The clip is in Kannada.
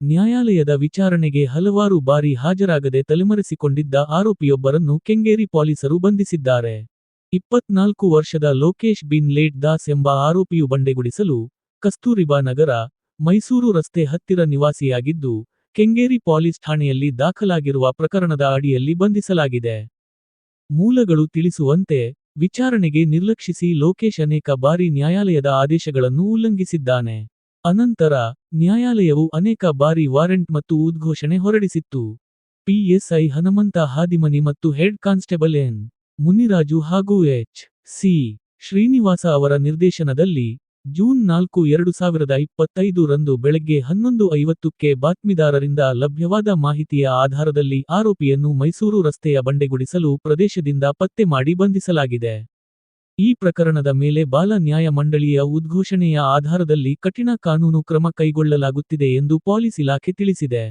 ನ್ಯಾಯಾಲಯದ ವಿಚಾರಣೆಗೆ ಹಲವಾರು ಬಾರಿ ಹಾಜರಾಗದೆ ತಲೆಮರೆಸಿಕೊಂಡಿದ್ದ ಆರೋಪಿಯೊಬ್ಬರನ್ನು ಕೆಂಗೇರಿ ಪೊಲೀಸರು ಬಂಧಿಸಿದ್ದಾರೆ. ಇಪ್ಪತ್ನಾಲ್ಕು ವರ್ಷದ ಲೋಕೇಶ್ ಬಿನ್ ಲೇಟ್ ದಾಸ್ ಎಂಬ ಆರೋಪಿಯು ಬಂಡೆಗುಡಿಸಲು, ಕಸ್ತೂರಿಬಾ ನಗರ, ಮೈಸೂರು ರಸ್ತೆ ಹತ್ತಿರ ನಿವಾಸಿಯಾಗಿದ್ದು, ಕೆಂಗೇರಿ ಪೊಲೀಸ್ ಠಾಣೆಯಲ್ಲಿ ದಾಖಲಾಗಿರುವ ಪ್ರಕರಣದ ಅಡಿಯಲ್ಲಿ ಬಂಧಿಸಲಾಗಿದೆ. ಮೂಲಗಳು ತಿಳಿಸುವಂತೆ, ವಿಚಾರಣೆಗೆ ನಿರ್ಲಕ್ಷಿಸಿ ಲೋಕೇಶ್ ಅನೇಕ ಬಾರಿ ನ್ಯಾಯಾಲಯದ ಆದೇಶಗಳನ್ನು ಉಲ್ಲಂಘಿಸಿದ್ದಾನೆ. ಅನಂತರ, ನ್ಯಾಯಾಲಯವು ಅನೇಕ ಬಾರಿ ವಾರೆಂಟ್ ಮತ್ತು ಉದ್ಘೋಷಣೆ ಹೊರಡಿಸಿತ್ತು. ಪಿಎಸ್ಐ ಹನುಮಂತ ಹಾದಿಮನಿ ಮತ್ತು ಹೆಡ್ ಕಾನ್ಸ್ಟೇಬಲ್ ಎನ್. ಮುನಿರಾಜು ಹಾಗೂ ಎಚ್. ಸಿ. ಶ್ರೀನಿವಾಸ ಅವರ ನಿರ್ದೇಶನದಲ್ಲಿ, ಜೂನ್ ನಾಲ್ಕು ಎರಡು ಸಾವಿರದ ಇಪ್ಪತ್ತೈದು ರಂದು ಬೆಳಗ್ಗೆ ಹನ್ನೊಂದು ಐವತ್ತಕ್ಕೆ ಬಾತ್ಮಿದಾರರಿಂದ ಲಭ್ಯವಾದ ಮಾಹಿತಿಯ ಆಧಾರದಲ್ಲಿ ಆರೋಪಿಯನ್ನು ಮೈಸೂರು ರಸ್ತೆಯ ಬಂಡೆಗುಡಿಸಲು ಪ್ರದೇಶದಿಂದ ಪತ್ತೆ ಮಾಡಿ ಬಂಧಿಸಲಾಗಿದೆ. ಈ ಪ್ರಕರಣದ ಮೇಲೆ ಬಾಲ ನ್ಯಾಯ ಮಂಡಳಿಯ ಉದ್ಘೋಷಣೆಯ ಆಧಾರದಲ್ಲಿ ಕಠಿಣ ಕಾನೂನು ಕ್ರಮ ಕೈಗೊಳ್ಳಲಾಗುತ್ತಿದೆ ಎಂದು ಪೊಲೀಸ್ ಇಲಾಖೆ ತಿಳಿಸಿದೆ.